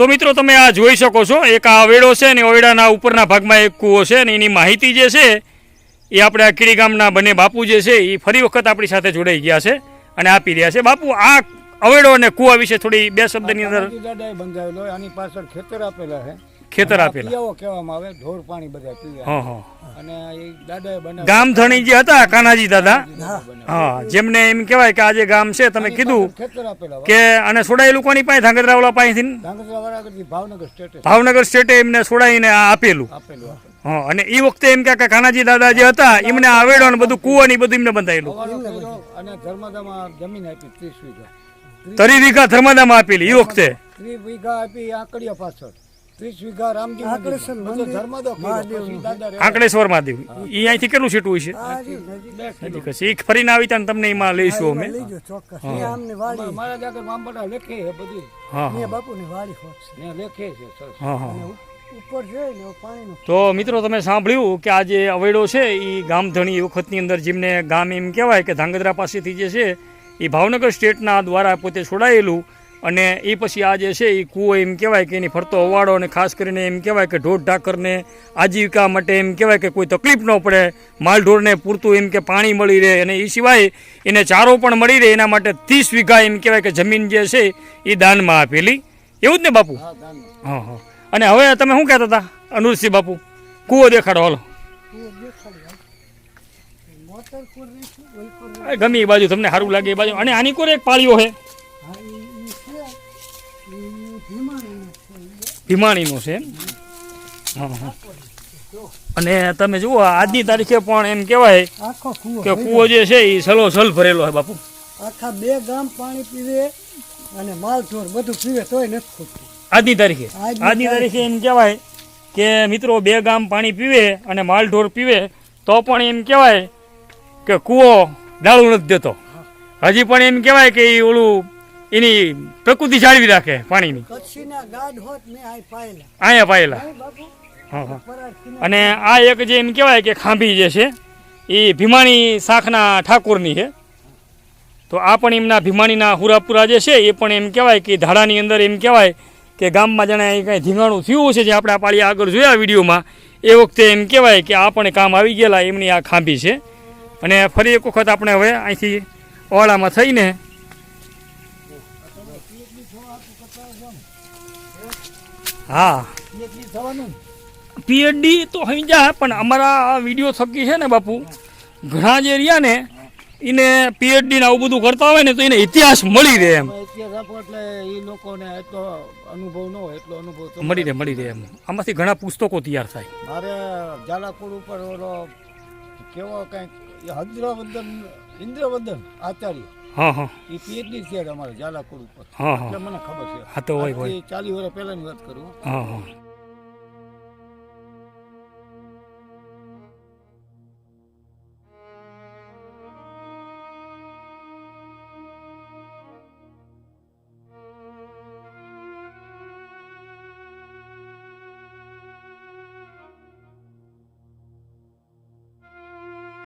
તો મિત્રો તમે આ જોઈ શકો છો એક આ અવેડો છે ને અવેડાના ઉપરના ભાગમાં એક કૂવો છે ને એની માહિતી જે છે એ આપણે આ કીડી ગામના બંને બાપુ જે છે એ ફરી વખત આપણી સાથે જોડાઈ ગયા છે અને આપી રહ્યા છે. બાપુ આ અવેડો અને કૂવા વિશે થોડી બે શબ્દની અંદર બંધાવેલો આની પાછળ ખેતર આપેલા છે. ખેતર આપેલા. કેવામાં આવે ઢોર પાણી બધા પીવા. હા હા. અને એ દાદાએ બનાવેલો ગામધણી જે હતા કાનાજી દાદા? હા. જેમને એમ કહેવાય કે આજે ગામ છે તમે કીધું ખેતર આપેલા કે અને સોડાયેલું કોની પાસે? ધાંગધ્રાવાળા પાસેથી ભાવનગર સ્ટેટે. ભાવનગર સ્ટેટે એમને સોડાઈને આ આપેલું. હા અને એ વખતે એમ કે કાનાજી દાદા જે હતા એમને આવેડો ને બધું કૂવો ને બધું એમને બંધાયેલું. અને ધર્મદામાં જમીન આપી ત્રીસ વીઘા. તરી વીઘા ધર્મદામાં આપેલી એ વખતે? ત્રી વીઘા આપી આંકડિયા પાછળ. આંકડેશ્વર મહાદેવ. એ અહીંથી કેટલું છેટું છે? કિલો. નજીક. એ ફરીને આવી ત્યાં તમને એમાં લઈશું અમે. અમારા- મારા જ આગળ મામબડા લેખે છે બધી. હા હા. ને લેખે છે સરસ. હા હા તો મિત્રો તમે સાંભળ્યું કે આ જે અવેડો છે એ ગામધણી એ વખતની અંદર જેમને ગામ એમ કહેવાય કે ધાંગધ્રા પાસેથી જે છે એ ભાવનગર સ્ટેટના દ્વારા પોતે છોડાયેલું અને એ પછી આ જે છે એ કૂવો એમ કહેવાય કે એની ફરતો અવાડો અને ખાસ કરીને એમ કહેવાય કે ઢોર ઢાકરને આજીવિકા માટે એમ કહેવાય કે કોઈ તકલીફ ન પડે માલઢોરને પૂરતું એમ કે પાણી મળી રહે અને એ સિવાય એને ચારો પણ મળી રહે એના માટે ત્રીસ વીઘા એમ કહેવાય કે જમીન જે છે એ દાનમાં આપેલી. એવું જ ને બાપુ? હા. હા અને હવે તમે શું કહેતા હતા? અનુરસિંહ બાપુ કૂવો દેખાડો હાલો. એ ગમે એ બાજુ તમને સારું લાગે એ બાજુ. અને આની કોર એક પાળીઓ છે. ભીમાણીનો છે એમ? અને તમે જુઓ આજની તારીખે પણ એમ કહેવાય કે કૂવો જે છે એ સલો સલ ભરેલો છે બાપુ. આખા બે ગામ પાણી પીવે અને માલ ઢોર બધું પીવે તોય નથી ખૂટતું. આજની તારીખે? આજની તારીખે. એમ કહેવાય કે મિત્રો બે ગામ પાણી પીવે અને માલ ઢોર પીવે તો પણ એમ કહેવાય કે કૂવો ડાળું નથી દેતો. હજી પણ એમ કહેવાય કે એ ઓલું એની પ્રકૃતિ જાળવી રાખે પાણીની. અહીંયા પાયેલા. અને આ એક જે એમ કહેવાય કે ખાંભી જે છે એ ભીમાણી શાખના ઠાકોરની છે. તો આ પણ એમના ભીમાણીના હુરાપુરા જે છે એ પણ એમ કહેવાય કે ધાડાની અંદર એમ કહેવાય કે ગામમાં જાણે કાંઈ ધીંગાણું થયું છે જે આપણે આ પાળી આગળ જોયા વિડીયોમાં એ વખતે એમ કહેવાય કે આ પણ કામ આવી ગયેલા એમની આ ખાંભી છે. અને ફરી એક વખત આપણે હવે અહીંથી ઓળામાં થઈને હા. પીએચડી તો અહીં જા પણ અમારા આ વીડિયો થકી છે ને બાપુ ઘણા જે રહ્યા ને એને પીએચડી ને આવું બધું કરતા હોય ને તો એને ઇતિહાસ મળી રહે એમ. ઇતિહાસ આપો એટલે એ લોકોને એટલો અનુભવ ન હોય એટલો અનુભવ તો મળી રહે મળી રહે એમ. આમાંથી ઘણા પુસ્તકો તૈયાર થાય. મારે ઝાલાકુડ ઉપર ઓલો કેવો કંઈક હદ્રવંદન ઇન્દ્રવંદન આચાર્ય. હા હા. એ પીએચડી છે અમારે ઝાલાકુડ ઉપર. હા એટલે મને ખબર છે. હા તો હોય હોય. ચાલીસ વર્ષ પહેલાની વાત કરું. હા હા.